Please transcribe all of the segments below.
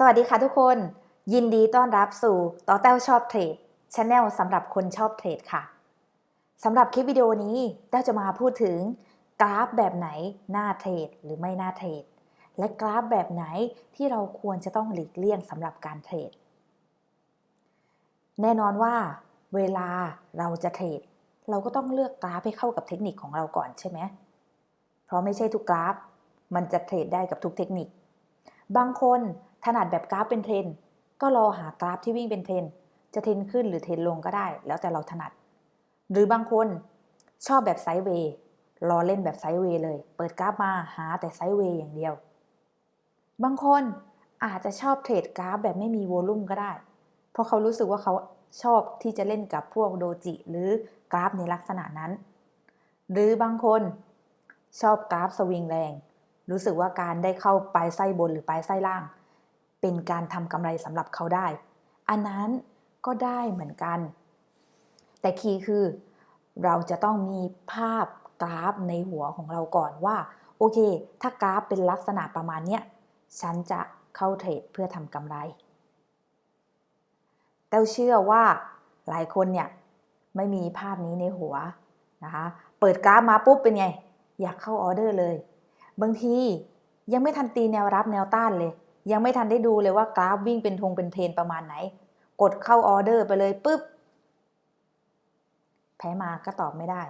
สวัสดีค่ะทุกคน ยินดีต้อนรับสู่ต่อแต้วชอบเทรดช n แนลสำหรับคนชอบเทรดค่ะสำหรับคลิปวิดีโอนี้แต้วจะมาพูดถึงกราฟแบบไหนน่าเทรดหรือไม่น่าเทรดและกราฟแบบไหนที่เราควรจะต้องหลีกเลี่ยงสำหรับการเทรดแน่นอนว่า เวลาเราจะเทรดเราก็ต้องเลือกกราฟให้เข้ากับเทคนิคของเราก่อนใช่ไหมเพราะไม่ใช่ทุกกราฟ มันจะเทรดได้กับทุกเทคนิค บางคน ถนัดแบบกราฟเป็นเทรนก็รอหากราฟที่วิ่งเป็นเทรนจะเทรนขึ้นหรือเทรนลงก็ได้ แล้วแต่เราถนัด หรือบางคนชอบแบบไซด์เวย์รอเล่นแบบไซด์เวย์เลย เปิดกราฟมาหาแต่ไซด์เวย์อย่างเดียว บางคนอาจจะชอบเทรดกราฟแบบไม่มีโวลุ่มก็ได้ เพราะเขารู้สึกว่าเขาชอบที่จะเล่นกับพวกโดจิ หรือกราฟในลักษณะนั้น หรือบางคนชอบกราฟสวิงแรง รู้สึกว่าการได้เข้าปลายไส้บนหรือปลายไส้ล่าง เป็นการทำกำไรสำหรับเขาได้ อันนั้นก็ได้เหมือนกัน แต่คีย์คือเราจะต้องมีภาพกราฟในหัวของเราก่อนว่า โอเค ถ้ากราฟเป็นลักษณะประมาณเนี้ยฉันจะเข้าเทรดเพื่อทำกำไรแต่เชื่อว่าหลายคนเนี่ยไม่มีภาพนี้ในหัวนะคะ เปิดกราฟมาปุ๊บเป็นไง อยากเข้าออเดอร์เลย บางทียังไม่ทันตีแนวรับแนวต้านเลย ยังไม่ทันได้ดูเลยว่ากราฟวิ่งเป็นธงเป็นเพนประมาณไหน กดเข้าออเดอร์ไปเลยปุ๊บ แพ้มาก็ตอบไม่ได้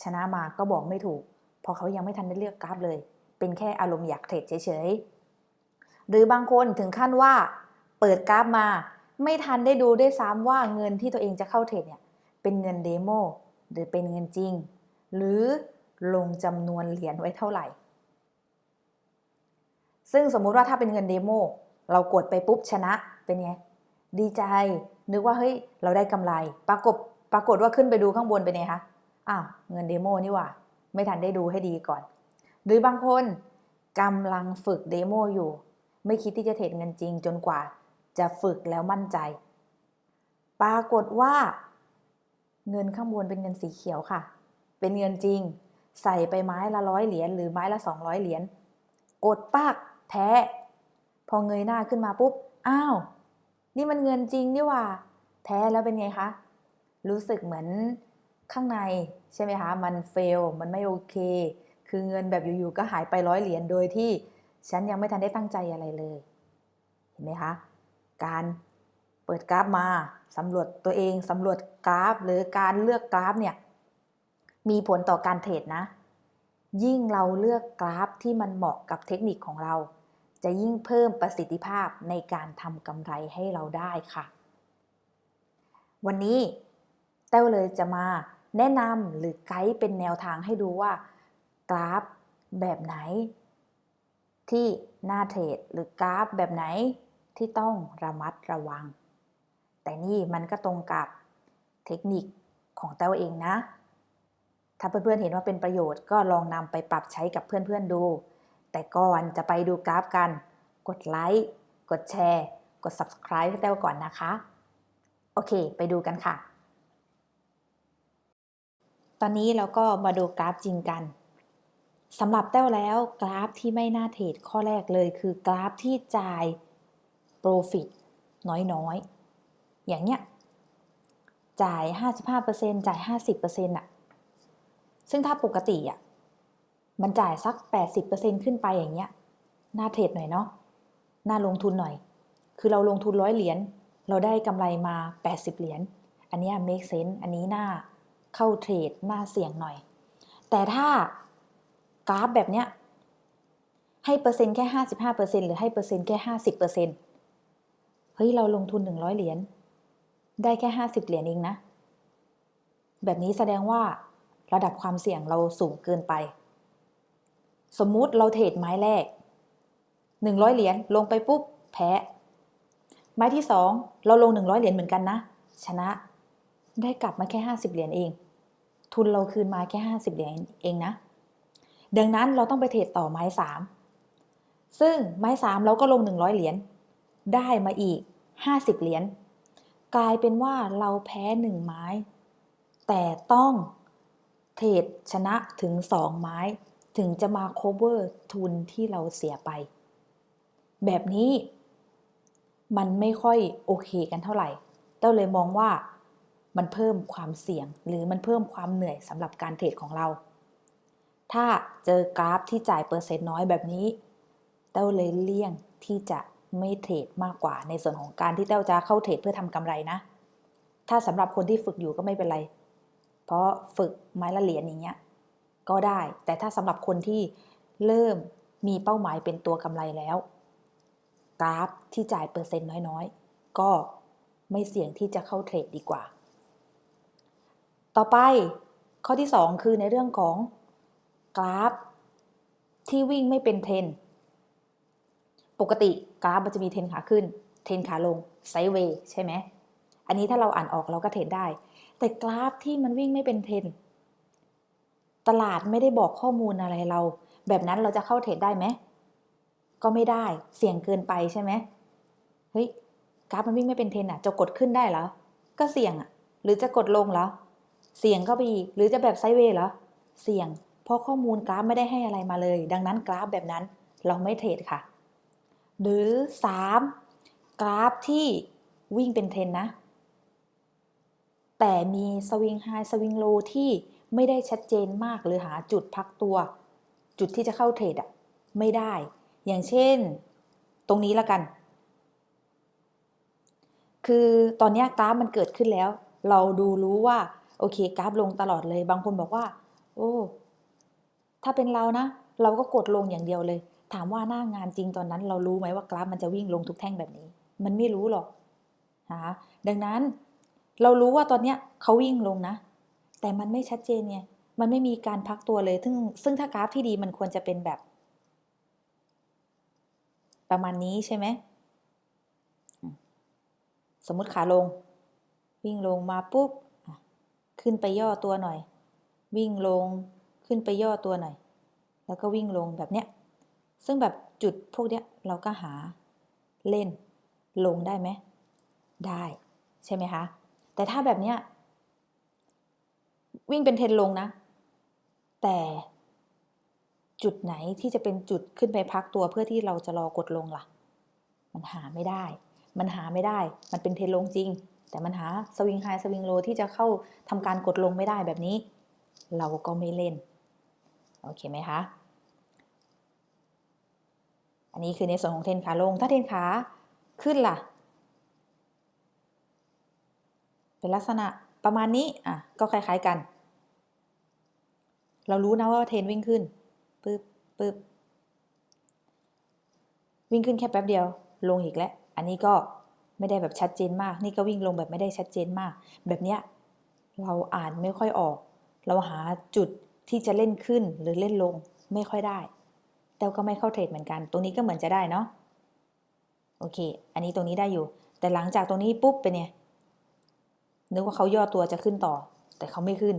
ชนะมาก็บอกไม่ถูกเพราะเขายังไม่ทันได้เลือกกราฟเลย เป็นแค่อารมณ์อยากเทรดเฉยๆ หรือบางคนถึงขั้นว่า เปิดกราฟมา ไม่ทันได้ดูด้วยซ้ำว่าเงินที่ตัวเองจะเข้าเทรดเนี่ยเป็นเงินเดโมหรือเป็นเงินจริง หรือลงจำนวนเหรียญไว้เท่าไหร่ ซึ่งสมมุติว่าถ้าเป็นเงินเดโมเรากดไปปุ๊บชนะเป็นไง ดีใจ นึกว่าเฮ้ยเราได้กำไร ปรากฏปรากฏว่าขึ้นไปดูข้างบนเป็นไงคะอ้าวเงินเดโมนี่ว่า ไม่ทันได้ดูให้ดีก่อน หรือบางคนกำลังฝึกเดโมอยู่ ไม่คิดที่จะเทรดเงินจริงจนกว่า จะฝึกแล้วมั่นใจ ปรากฏว่า เงินข้างบนเป็นเงินสีเขียวค่ะ เป็นเงินจริง ใส่ไปไม้ละร้อยเหรียญหรือไม้ละสองร้อยเหรียญกดปาก แท้ พอเงยหน้าขึ้นมาปุ๊บ อ้าว นี่มันเงินจริงนี่ว่า แท้แล้วเป็นไงคะ รู้สึกเหมือนข้างในใช่ไหมคะ มันเฟล มันไม่โอเค คือเงินแบบอยู่ๆก็หายไปร้อยเหรียญโดยที่ฉันยังไม่ทันได้ตั้งใจอะไรเลย เห็นไหมคะ การเปิดกราฟมาสำรวจตัวเองสำรวจกราฟ หรือการเลือกกราฟเนี่ยมีผลต่อการเทรดนะ ยิ่งเราเลือกกราฟที่มันเหมาะกับเทคนิคของเรา จะยิ่งเพิ่มประสิทธิภาพในการทำกำไรให้เราได้ค่ะ วันนี้แต้วเลยจะมาแนะนำหรือไกด์เป็นแนวทางให้ดูว่ากราฟแบบไหน ที่น่าเทรดหรือกราฟแบบไหนที่ต้องระมัดระวัง แต่นี่มันก็ตรงกับเทคนิคของแต้วเองนะ ถ้าเพื่อนๆเห็นว่าเป็นประโยชน์ก็ลองนำไปปรับใช้กับเพื่อนๆดู แต่ก่อนจะไปดูกราฟกัน กดไลค์ กดแชร์ กด subscribe ให้แต้วก่อนนะคะ โอเค ไปดูกันค่ะ ตอนนี้เราก็มาดูกราฟจริงกันสำหรับแต้วแล้วกราฟที่ไม่น่าเทรดข้อแรกเลยคือกราฟที่จ่าย profit น้อยๆ อย่างเนี้ย จ่าย 55%จ่าย 50%อะซึ่งถ้าปกติอะ มันจ่ายสัก 80%ขึ้นไปอย่างเงี้ย น่าเทรดหน่อยเนาะ น่าลงทุนหน่อย คือเราลงทุนร้อยเหรียญ เราได้กำไรมา 80 เหรียญ อันนี้ make sense อันนี้น่าเข้าเทรด น่าเสี่ยงหน่อย แต่ถ้ากราฟแบบเนี้ย ให้เปอร์เซ็นต์แค่ 55%หรือให้เปอร์เซ็นต์แค่ 50%เฮ้ย เราลงทุน 100 เหรียญ ได้แค่ 50 เหรียญเองนะ แบบนี้แสดงว่าระดับความเสี่ยงเราสูงเกินไป สมมุติเราเทรดไม้แรก 100 เหรียญลงไปปุ๊บแพ้ ไม้ที่ 2 เราลง 100 เหรียญเหมือนกันนะ ชนะได้กลับมาแค่ 50 เหรียญเอง ทุนเราคืนมาแค่ 50 เหรียญเองนะ ดังนั้นเราต้องไปเทรดต่อไม้ 3 ซึ่งไม้ 3 เราก็ลง 100 เหรียญได้มาอีก 50 เหรียญกลายเป็นว่าเราแพ้ 1 ไม้ แต่ต้องเทรดชนะถึง 2 ไม้ ถึงจะมา cover ทุนที่เราเสียไป แบบนี้มันไม่ค่อยโอเคกันเท่าไหร่เต้าเลยมองว่ามันเพิ่มความเสี่ยง หรือมันเพิ่มความเหนื่อยสำหรับการเทรดของเรา ถ้าเจอกราฟที่จ่ายเปอร์เซ็นต์น้อยแบบนี้ เต้าเลยเลี่ยงที่จะไม่เทรดมากกว่าในส่วนของการที่เต้าจะเข้าเทรดเพื่อทำกำไรนะ ถ้าสำหรับคนที่ฝึกอยู่ก็ไม่เป็นไร เพราะฝึกไม้ละเหรียญอย่างเงี้ย ก็ได้ แต่ถ้าสำหรับคนที่เริ่มมีเป้าหมายเป็นตัวกำไรแล้ว กราฟที่จ่ายเปอร์เซ็นต์น้อยๆ ก็ไม่เสี่ยงที่จะเข้าเทรดดีกว่า ต่อไปข้อที่ 2 คือในเรื่องของกราฟ ที่วิ่งไม่เป็นเทรนปกติกราฟมันจะมีเทรนขาขึ้น เทรนขาลงไซด์เวย์ใช่ไหมอันนี้ถ้าเราอ่านออกเราก็เทรดได้ แต่กราฟที่มันวิ่งไม่เป็นเทรน ตลาดไม่ได้บอกข้อมูลอะไรเรา แบบนั้นเราจะเข้าเทรดได้ไหม ก็ไม่ได้เสี่ยงเกินไปใช่ไหมเฮ้ยกราฟมันวิ่งไม่เป็นเทรนอะจะกดขึ้นได้เหรอ ก็เสี่ยงอะหรือจะกดลงเหรอ เสี่ยงเข้าไปอีกหรือจะแบบไซเวย์เหรอ เสี่ยง เพราะข้อมูลกราฟไม่ได้ให้อะไรมาเลย ดังนั้นกราฟแบบนั้นเราไม่เทรดค่ะ หรือ 3. กราฟที่วิ่งเป็นเทรนนะ แต่มีสวิงไฮสวิงโลที่ ไม่ได้ชัดเจนมากหรือหาจุดพักตัว จุดที่จะเข้าเทรดอะไม่ได้ อย่างเช่น ตรงนี้ละกัน คือตอนนี้กราฟมันเกิดขึ้นแล้ว เราดูรู้ว่าโอเคกราฟลงตลอดเลย บางคนบอกว่า โอ้ถ้าเป็นเรานะ เราก็กดลงอย่างเดียวเลย ถามว่าหน้างานจริงตอนนั้น เรารู้ไหมว่ากราฟมันจะวิ่งลงทุกแท่งแบบนี้ มันไม่รู้หรอกฮะดังนั้นเรารู้ว่าตอนเนี้ยเขาวิ่งลงนะ แต่มันไม่ชัดเจนไงมันไม่มีการพักตัวเลย ซึ่งซึ่งถ้ากราฟที่ดีมันควรจะเป็นแบบ ประมาณนี้ใช่ไหม สมมติขาลง วิ่งลงมาปุ๊บขึ้นไปย่อตัวหน่อย วิ่งลงขึ้นไปย่อตัวหน่อย แล้วก็วิ่งลงแบบเนี้ย ซึ่งแบบจุดพวกเนี้ยเราก็หาเล่นลงได้ไหม ได้ใช่ไหมคะ แต่ถ้าแบบเนี้ย วิ่งเป็นเทนลงนะ แต่จุดไหนที่จะเป็นจุดขึ้นไปพักตัวเพื่อที่เราจะรอกดลงล่ะ มันหาไม่ได้ มันหาไม่ได้ มันเป็นเทนลงจริง แต่มันหาสวิงไฮสวิงโลที่จะเข้าทำการกดลงไม่ได้แบบนี้ เราก็ไม่เล่น โอเคไหมคะ อันนี้คือในส่วนของเทนขาลง ถ้าเทนขาขึ้นล่ะ เป็นลักษณะ ประมาณนี้อะก็คล้าย ๆกัน เรารู้นะว่าเทรนวิ่งขึ้นปึ๊บปึ๊บวิ่งขึ้นแค่แป๊บเดียว ลงอีกแล้ว อันนี้ก็ไม่ได้แบบชัดเจนมาก นี่ก็วิ่งลงแบบไม่ได้ชัดเจนมาก แบบเนี้ยเราอ่านไม่ค่อยออก เราหาจุดที่จะเล่นขึ้นหรือเล่นลงไม่ค่อยได้ แต่ก็ไม่เข้าเทรดเหมือนกัน ตรงนี้ก็เหมือนจะได้เนาะ โอเค อันนี้ตรงนี้ได้อยู่ แต่หลังจากตรงนี้ปุ๊บเป็นไง นึกว่าเขาย่อตัวจะขึ้นต่อ แต่เขาไม่ขึ้น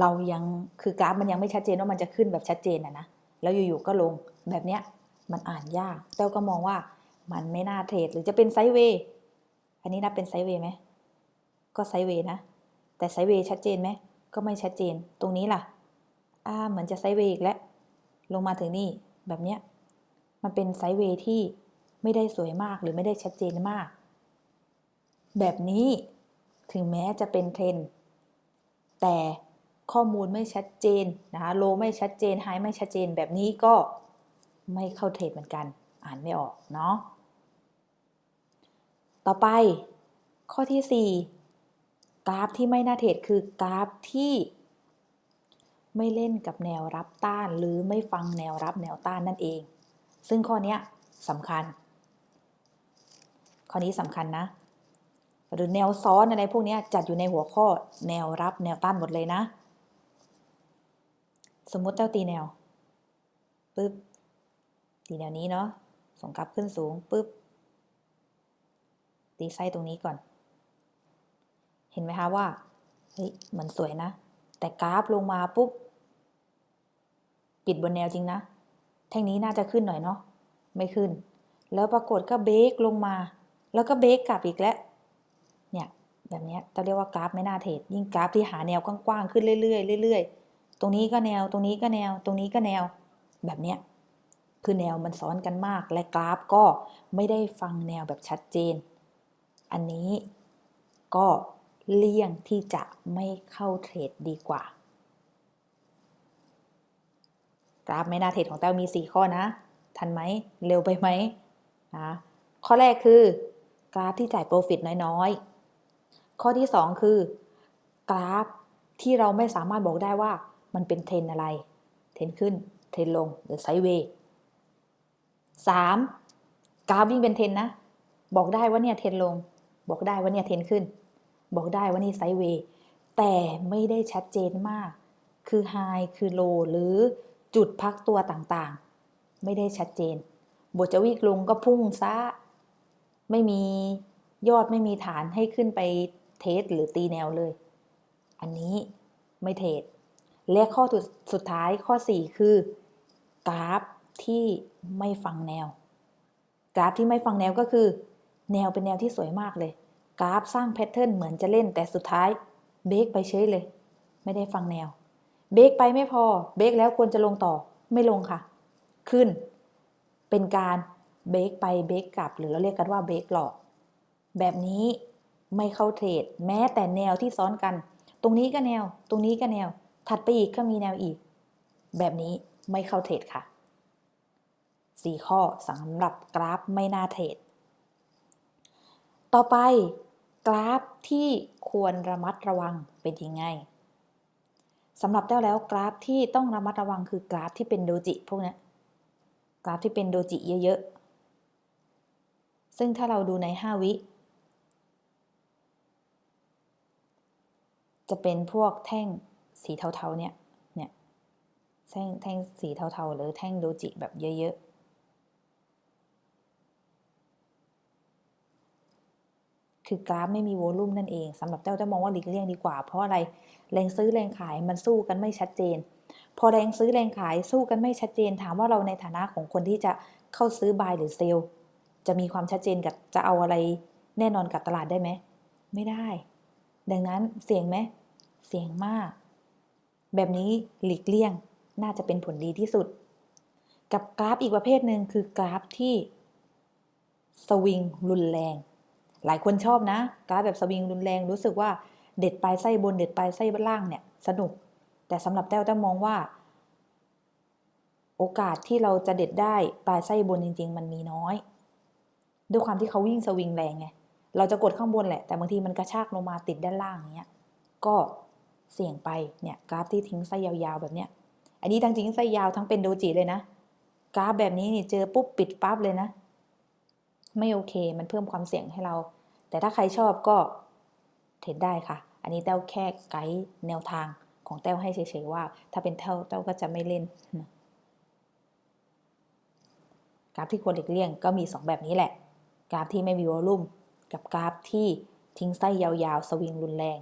เรายังคือกราฟมันยังไม่ชัดเจนว่ามันจะขึ้นแบบชัดเจนอะนะแล้วอยู่ๆก็ลงแบบเนี้ยมันอ่านยากแต่ก็มองว่ามันไม่น่าเทรดหรือจะเป็นไซด์เวย์อันนี้นับเป็นไซด์เวย์ไหมก็ไซด์เวย์นะ แต่ไซด์เวย์ชัดเจนไหมก็ไม่ชัดเจนตรงนี้ล่ะอ่าเหมือนจะไซด์เวย์อีกแล้วลงมาถึงนี่แบบเนี้ยมันเป็นไซด์เวย์ที่ไม่ได้สวยมากหรือไม่ได้ชัดเจนมาก แบบนี้ ถึงแม้จะเป็นเทรนแต่ข้อมูลไม่ชัดเจนนะคะโลไม่ชัดเจนไฮไม่ชัดเจนแบบนี้ก็ไม่เข้าเทรดเหมือนกัน อ่านไม่ออกเนาะต่อไปข้อที่ 4 กราฟที่ไม่น่าเทรดคือกราฟที่ไม่เล่นกับแนวรับต้าน หรือไม่ฟังแนวรับแนวต้านนั่นเอง ซึ่งข้อนี้สำคัญ ข้อนี้สำคัญนะ หรือแนวซ้อนอะไรพวกนี้จัดอยู่ในหัวข้อแนวรับแนวต้านหมดเลยนะ สมมุติเจ้าตีแนวปึ๊บตีแนวนี้เนาะส่งกลับขึ้นสูงปึ๊บตีไส้ตรงนี้ก่อน เห็นไหมคะว่าเฮ้ยเหมันสวยนะ แต่กราฟลงมาปุ๊บปิดบนแนวจริงนะ แท่งนี้น่าจะขึ้นหน่อยเนาะไม่ขึ้น แล้วปรากฏก็เบรกลงมา แล้วก็เบรกกลับอีกแล้ว แบบนี้จะเรียกว่ากราฟไม่น่าเทรดยิ่งกราฟที่หาแนวกว้างๆขึ้นเรื่อยๆเรื่อยๆ ตรงนี้ก็แนวตรงนี้ก็แนวตรงนี้ก็แนวแบบนี้คือแนวมันซ้อนกันมาก และกราฟก็ไม่ได้ฟังแนวแบบชัดเจน อันนี้ก็เลี่ยงที่จะไม่เข้าเทรดดีกว่า กราฟไม่น่าเทรดของแต้วมี 4 ข้อนะ ทันไหมเร็วไปไหมนะข้อแรกคือกราฟที่จ่ายโปรฟิตน้อยๆ ข้อที่ 2 คือกราฟที่เราไม่สามารถบอกได้ว่ามันเป็นเทรนอะไร เทรนขึ้น เทรนลงหรือไซด์เวย์สามกราฟวิ่งเป็นเทรนนะ บอกได้ว่าเนี่ยเทรนลง บอกได้ว่าเนี่ยเทรนขึ้น บอกได้ว่านี่ไซด์เวย์แต่ไม่ได้ชัดเจนมาก คือไฮคือโลหรือจุดพักตัวต่างๆ ไม่ได้ชัดเจน บทจะวิ่งลงก็พุ่งซะ ไม่มียอดไม่มีฐานให้ขึ้นไป เทสหรือตีแนวเลย อันนี้ไม่เทรดและข้อสุดท้ายข้อ 4 คือกราฟที่ไม่ฟังแนว กราฟที่ไม่ฟังแนวก็คือ แนวเป็นแนวที่สวยมากเลย กราฟสร้างแพทเทิร์นเหมือนจะเล่นแต่สุดท้ายเบรกไปเฉยเลย ไม่ได้ฟังแนว เบรกไปไม่พอเบรกแล้วควรจะลงต่อไม่ลงค่ะ ขึ้น เป็นการเบรกไปเบรกกลับ หรือเราเรียกกันว่าเบรกหลอก แบบนี้ ไม่เข้าเทรด แม้แต่แนวที่ซ้อนกัน ตรงนี้ก็แนว ตรงนี้ก็แนว ถัดไปอีกก็มีแนวอีก แบบนี้ไม่เข้าเทรดค่ะ 4 ข้อสำหรับกราฟไม่น่าเทรด ต่อไปกราฟที่ควรระมัดระวังเป็นยังไงสำหรับแต้วแล้วกราฟที่ต้องระมัดระวังคือกราฟที่เป็นโดจิพวกนี้กราฟที่เป็นโดจิเยอะๆ ซึ่งถ้าเราดูใน 5 วิ จะเป็นพวกแท่งสีเทาๆเนี่ย เนี่ย แท่งแท่งสีเทาๆ หรือแท่งโดจิแบบเยอะๆคือกราฟไม่มีโวลุ่มนั่นเองสำหรับเจ้าจะมองว่าหลีกเลี่ยงดีกว่า เพราะอะไรแรงซื้อแรงขายมันสู้กันไม่ชัดเจน พอแรงซื้อแรงขายสู้กันไม่ชัดเจน ถามว่าเราในฐานะของคนที่จะเข้าซื้อบายหรือเซลล์จะมีความชัดเจนกับจะเอาอะไรแน่นอนกับตลาดได้ไหม ไม่ได้ ดังนั้นเสี่ยงไหม เสี่ยงมาก แบบนี้หลีกเลี่ยงน่าจะเป็นผลดีที่สุด กับกราฟอีกประเภทหนึ่งคือกราฟที่สวิงรุนแรง หลายคนชอบนะ กราฟแบบสวิงรุนแรงรู้สึกว่าเด็ดปลายไส้บนเด็ดปลายไส้ล่างเนี่ยสนุก แต่สำหรับแต้วแต้วมองว่า โอกาสที่เราจะเด็ดได้ปลายไส้บนจริง ๆ มันมีน้อย ด้วยความที่เขาวิ่งสวิงแรงไงเราจะกดข้างบนแหละ แต่บางทีมันกระชากลงมาติดด้านล่างอย่างเงี้ย ก็ เสี่ยงไปเนี่ยกราฟที่ทิ้งไส้ยาวๆแบบเนี้ยอันนี้ทั้งทิ้งไส้ยาวทั้งเป็นโดจิเลยนะ กราฟแบบนี้นี่เจอปุ๊บปิดปั๊บเลยนะ ไม่โอเคมันเพิ่มความเสี่ยงให้เรา แต่ถ้าใครชอบก็เทรดได้ค่ะ อันนี้แต้วแค่ไกด์แนวทางของแต้วให้เฉยๆว่า ถ้าเป็นแต้วแต้วก็จะไม่เล่นนะกราฟที่ควรหลีกเลี่ยงก็มี 2 แบบนี้แหละ กราฟที่ไม่มีวอลุ่มกับกราฟที่ทิ้งไส้ยาวๆ สวิงรุนแรง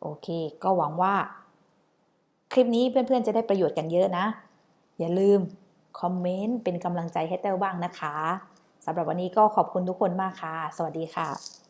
โอเค ก็หวังว่า คลิปนี้เพื่อนๆจะได้ประโยชน์กันเยอะนะ อย่าลืมคอมเมนต์เป็นกำลังใจให้แต้วบ้างนะคะสำหรับวันนี้ก็ขอบคุณทุกคนมากค่ะ สวัสดีค่ะ